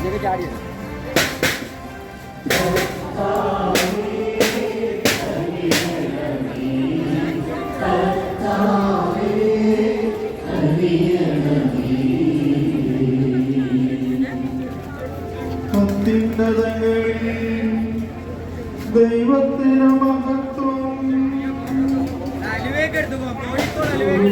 ഇതൊക്കെ ചാടിയത് ദൈവത്തിന് മഹത്വം അലുവേക്ക് എടുത്തു കോഴിക്കോട് അലുവേക്ക്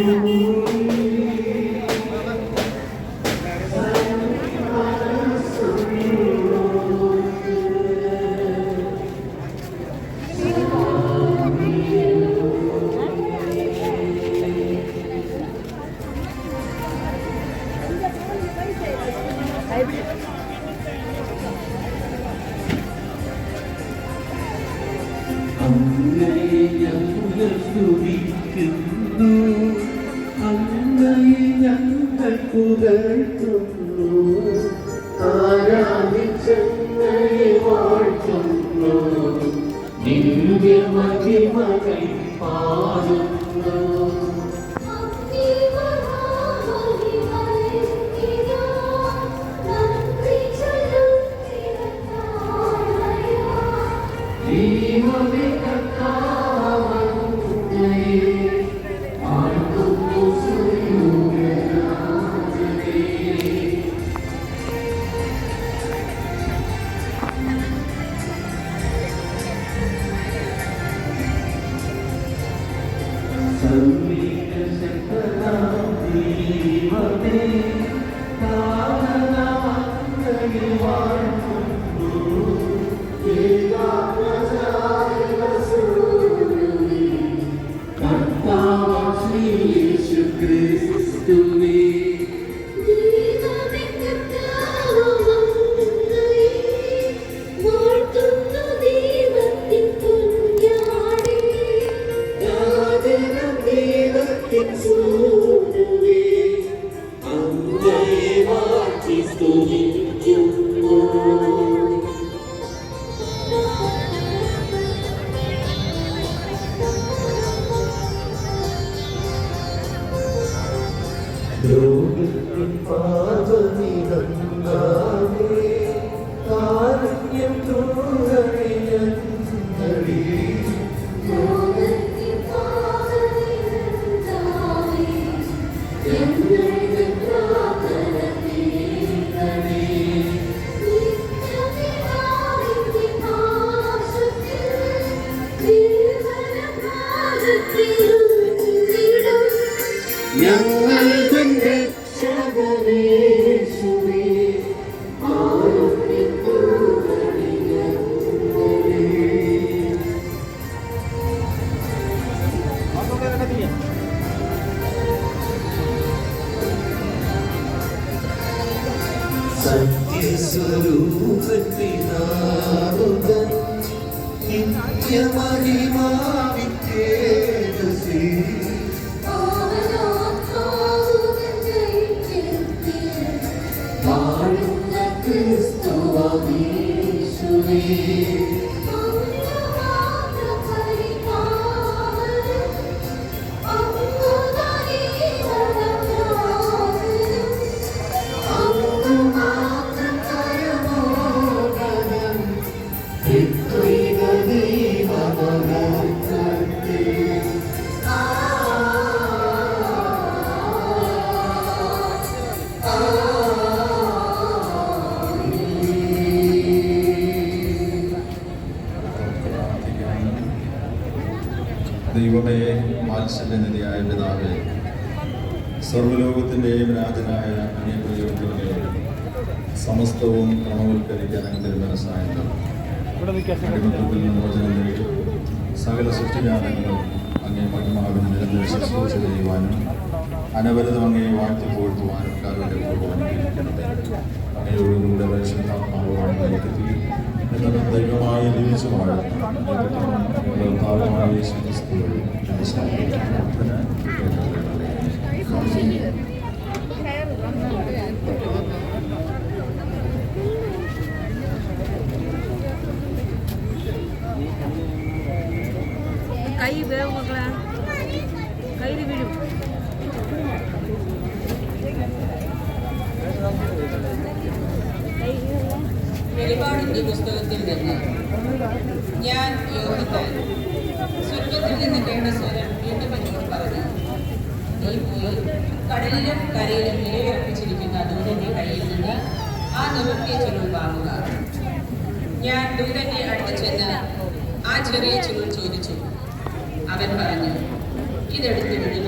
സ്തുതിക്കുന്നു അങ്ങയെ ഞങ്ങൾ പുകഴ്ത്തുന്നു. ആരാധിച്ചങ്ങയെ വാഴ്ത്തുന്നു. ദിവ്യമഹിമകൾ പാടുന്നു. വാഴ്ത്തി പാർവതി പാപനിടങ്ങാതെ കാരുണ്യം തോന്നണയങ്ങളേ സത്യസ്വരൂപത്തിനാറുതൻ നിത്യമഹിമാവിത്തേജസി ക്രിസ്തുവീശുവേ ദൈവമേ വാത്സല്യനിധിയായ പിതാവേ സർവലോകത്തിന്റെയും രാജനായ അനിയപ്രിയോഗ്യങ്ങളെ സമസ്തവും ക്രമവൽക്കരിക്കാൻ അങ്ങനെ അടിമത്തത്തിൽ മോചനം നേടി സകല സൃഷ്ടിജാലങ്ങളും അങ്ങേ മഹിമാവിന് നിരന്തര ശുശ്രൂഷ ചെയ്യുവാനും അനവരതം അങ്ങേ വാഴ്ത്തി പോഴ്ത്തുവാനും കാരുണ്യപൂർവം അനുഗ്രഹിക്കണമേ. അങ്ങയോടുകൂടെ പരിശുദ്ധാത്മാവുമാണ് നയിക്കത്തിൽ ദൈവമായി ജീവിച്ചു വാഴുന്ന ഭാഗമായി യേശു ക്രിസ്തു വെളിപാടിന്റെ പുസ്തകത്തിൽ നിന്ന് ഞാൻ യോഹിത്താൻ സ്വർഗത്തിൽ നിന്ന് കേട്ട സ്വരം വീണ്ടും എന്നോട് പറഞ്ഞു. നീ പോയി കടലിലും കരയിലും നിലയുറപ്പിച്ചിരിക്കുന്ന ദൂതന്റെ കയ്യിൽ നിന്ന് ആ നിവർത്തിയ ചുരുൾ വാങ്ങുക. ഞാൻ ദൂതന്റെ അടുത്ത് ചെന്ന് ആ ചെറിയ ചുരുൾ ചോദിച്ചു. അവൻ പറഞ്ഞു ഇതെടുത്ത് വിടുന്നു.